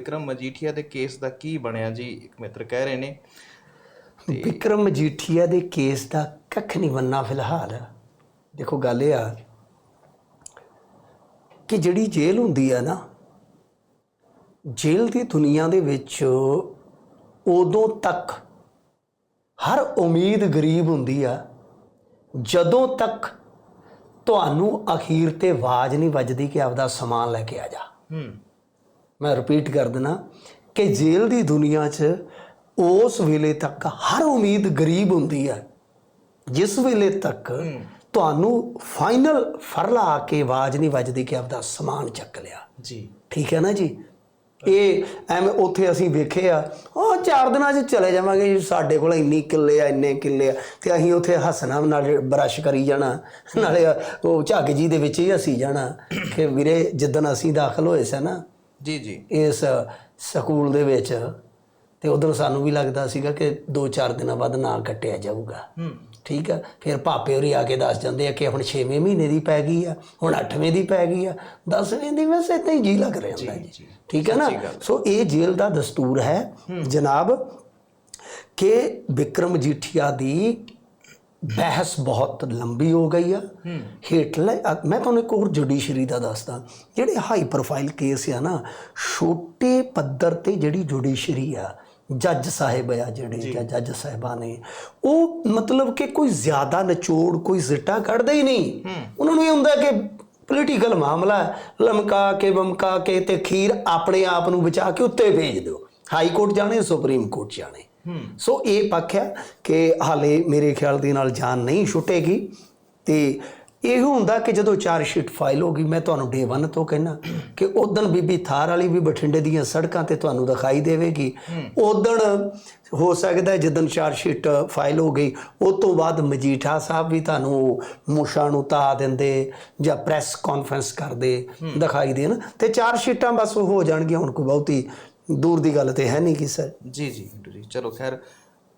ਵਿਕਰਮ ਮਜੀਠੀਆ ਦੇ ਕੇਸ ਦਾ ਕੀ ਬਣਿਆ ਜੀ? ਇੱਕ ਮਿੱਤਰ ਕਹਿ ਰਹੇ ਨੇ। ਵਿਕਰਮ ਮਜੀਠੀਆ ਦੇ ਕੇਸ ਦਾ ਕੱਖ ਨਹੀਂ ਬੰਨਾ ਫਿਲਹਾਲ। ਦੇਖੋ ਗੱਲ ਇਹ ਆ ਕਿ ਜਿਹੜੀ ਜੇਲ੍ਹ ਹੁੰਦੀ ਆ ਨਾ ਜੇਲ੍ਹ ਦੀ ਦੁਨੀਆ ਦੇ ਵਿੱਚ ਉਦੋਂ ਤੱਕ ਹਰ ਉਮੀਦ ਗਰੀਬ ਹੁੰਦੀ ਆ ਜਦੋਂ ਤੱਕ ਤੁਹਾਨੂੰ ਅਖੀਰ ਤੇ ਆਵਾਜ਼ ਨਹੀਂ ਵੱਜਦੀ ਕਿ ਆਪਦਾ ਸਮਾਨ ਲੈ ਕੇ ਆ ਜਾ। ਹੂੰ। ਮੈਂ ਰਿਪੀਟ ਕਰ ਦਿਨਾ ਕਿ ਜੇਲ੍ਹ ਦੀ ਦੁਨੀਆ 'ਚ ਉਸ ਵੇਲੇ ਤੱਕ ਹਰ ਉਮੀਦ ਗਰੀਬ ਹੁੰਦੀ ਹੈ। ਜਿਸ ਵੇਲੇ ਤੱਕ ਤੁਹਾਨੂੰ ਫਾਈਨਲ ਫਰਲਾ ਆ ਕੇ ਆਵਾਜ਼ ਨਹੀਂ ਵੱਜਦੀ ਕਿ ਆਪਦਾ ਸਮਾਨ ਚੱਕ ਲਿਆ। ਜੀ। ਠੀਕ ਹੈ ਨਾ ਜੀ? ਇਹ ਐਵੇਂ ਉੱਥੇ ਅਸੀਂ ਵੇਖੇ ਆ। ਉਹ ਚਾਰ ਦਿਨਾਂ 'ਚ ਚਲੇ ਜਾਵਾਂਗੇ ਜੀ ਸਾਡੇ ਕੋਲ ਇੰਨੀ ਕਿੱਲੇ ਆ ਇੰਨੇ ਕਿੱਲੇ ਆ। ਤੇ ਅਸੀਂ ਉੱਥੇ ਹੱਸਣਾ ਨਾਲੇ ਬਰਸ਼ ਕਰੀ ਜਾਣਾ। ਨਾਲੇ ਉਹ ਝੱਗ ਜੀ ਦੇ ਵਿੱਚ ਹੀ ਹੱਸੀ ਜਾਣਾ ਕਿ ਵੀਰੇ ਜਿੱਦਣ ਅਸੀਂ ਦਾਖਲ ਹੋਏ ਸੀ ਨਾ ਜੀ ਜੀ। ਇਸ ਸਕੂਲ ਦੇ ਵਿੱਚ ਤੇ ਉਦੋਂ ਸਾਨੂੰ ਵੀ ਲੱਗਦਾ ਸੀਗਾ ਕਿ 2-4 ਦਿਨਾਂ ਬਾਅਦ ਨਾਂ ਕੱਟਿਆ ਜਾਊਗਾ। ਹੂੰ। ਠੀਕ ਆ? ਫਿਰ ਭਾਪੇ ਹੋਰੀ ਆ ਕੇ ਦੱਸ ਜਾਂਦੇ ਆ ਕਿ ਹੁਣ 6ਵੇਂ ਮਹੀਨੇ ਦੀ ਪੈ ਗਈ ਆ ਹੁਣ 8ਵੇਂ ਦੀ ਪੈ ਗਈ ਆ 10ਵੇਂ ਦੀ ਵੈਸੇ ਤਾਂ ਹੀ ਜੀ ਲੱਗ ਰਿਹਾ ਹੁੰਦਾ ਜੀ। ਠੀਕ ਹੈ ਨਾ। ਸੋ ਇਹ ਜੇਲ੍ਹ ਦਾ ਦਸਤੂਰ ਹੈ। ਜਨਾਬ ਕਿ ਵਿਕਰਮ ਜੀਠੀਆ ਦੀ ਬਹਿਸ ਬਹੁਤ ਲੰਬੀ ਹੋ ਗਈ ਆ। ਹੇਠਲੇ ਅ- ਮੈਂ ਤੁਹਾਨੂੰ ਇੱਕ ਹੋਰ ਜੁਡੀਸ਼ਰੀ ਦਾ ਦੱਸਦਾ। ਜਿਹੜੇ ਹਾਈ ਪ੍ਰੋਫਾਈਲ ਕੇਸ ਆ ਨਾ ਛੋਟੇ ਪੱਧਰ ਤੇ ਜਿਹੜੀ ਜੁਡੀਸ਼ਰੀ ਆ ਜੱਜ ਸਾਹਿਬ ਆ ਜਿਹੜੇ ਜਾਂ। ਜੱਜ ਸਾਹਿਬਾਂ ਨੇ ਉਹ ਮਤਲਬ ਕਿ ਕੋਈ ਜ਼ਿਆਦਾ ਨਿਚੋੜ ਕੋਈ ਜ਼ਿੱਟਾ ਕੱਢਦੇ ਹੀ ਨਹੀਂ। ਉਹਨਾਂ ਨੂੰ ਇਹ ਹੁੰਦਾ ਕਿ ਪੋਲੀਟੀਕਲ ਮਾਮਲਾ ਲਮਕਾ ਕੇ ਵਮਕਾ ਕੇ ਤੇ ਖੀਰ ਆਪਣੇ ਆਪ ਨੂੰ ਬਚਾ ਕੇ ਉੱਤੇ ਭੇਜ ਦਿਓ। ਹਾਈ ਕੋਰਟ ਜਾਣੇ ਸੁਪਰੀਮ ਕੋਰਟ ਜਾਣੇ। ਸੋ ਇਹ ਪੱਖ ਹੈ ਕਿ ਹਾਲੇ ਮੇਰੇ ਖਿਆਲ ਦੇ ਨਾਲ ਜਾਨ ਨਹੀਂ ਛੁੱਟੇਗੀ ਤੇ ਇਹ ਹੁੰਦਾ ਕਿ ਜਦੋਂ ਚਾਰ ਸ਼ੀਟ ਫਾਈਲ ਹੋ ਗਈ, ਮੈਂ ਤੁਹਾਨੂੰ ਡੇ 1 ਤੋਂ ਕਹਿਣਾ ਕਿ ਉਦੋਂ ਬੀਬੀ ਥਾਰ ਵਾਲੀ ਵੀ ਬਠਿੰਡੇ ਦੀਆਂ ਸੜਕਾਂ ਤੇ ਤੁਹਾਨੂੰ ਦਿਖਾਈ ਦੇਵੇਗੀ। ਉਦੋਂ ਹੋ ਸਕਦਾ ਹੈ ਜਦੋਂ ਚਾਰ ਸ਼ੀਟ ਫਾਈਲ ਹੋ ਗਈ, ਉਸ ਤੋਂ ਬਾਅਦ ਮਜੀਠਾ ਸਾਹਿਬ ਵੀ ਤੁਹਾਨੂੰ ਮੁਸ਼ਾਂ ਨੂੰ ਤਾ ਦਿੰਦੇ ਜਾਂ ਪ੍ਰੈਸ ਕਾਨਫਰੰਸ ਕਰਦੇ ਦਿਖਾਈ ਦੇਣ ਤੇ ਚਾਰ ਸ਼ੀਟਾਂ ਬਸ ਹੋ ਜਾਣਗੀਆਂ, ਹੁਣ ਕੋਈ ਬਹੁਤੀ ਦੂਰ ਦੀ ਗੱਲ ਤੇ ਹੈ ਨਹੀਂ ਕਿ ਸਰ ਜੀ ਜੀ ਮਿੰਟੂ ਜੀ। ਚਲੋ, ਖੈਰ,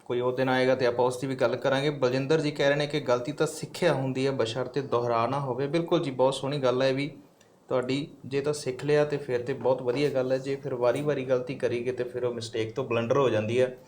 ਕੋਈ ਉਹ ਦਿਨ ਆਏਗਾ ਤੇ ਆਪਾਂ ਉਸ ਦੀ ਵੀ ਗੱਲ ਕਰਾਂਗੇ। ਬਲਜਿੰਦਰ ਜੀ ਕਹਿ ਰਹੇ ਨੇ ਕਿ ਗਲਤੀ ਤਾਂ ਸਿੱਖਿਆ ਹੁੰਦੀ ਹੈ ਬਸ਼ਰਤੇ ਦੁਹਰਾ ਨਾ ਹੋਵੇ। ਬਿਲਕੁਲ ਜੀ, ਬਹੁਤ ਸੋਹਣੀ ਗੱਲ ਹੈ ਇਹ ਵੀ। ਤੁਹਾਡੀ ਜੇ ਤਾਂ ਸਿੱਖ ਲਿਆ ਤੇ ਫਿਰ ਤੇ ਬਹੁਤ ਵਧੀਆ ਗੱਲ ਹੈ। ਜੇ ਫਿਰ ਵਾਰੀ-ਵਾਰੀ ਗਲਤੀ ਕਰੀਗੇ ਤੇ ਫਿਰ ਉਹ ਮਿਸਟੇਕ ਤੋਂ ਬਲੰਡਰ ਹੋ ਜਾਂਦੀ ਹੈ।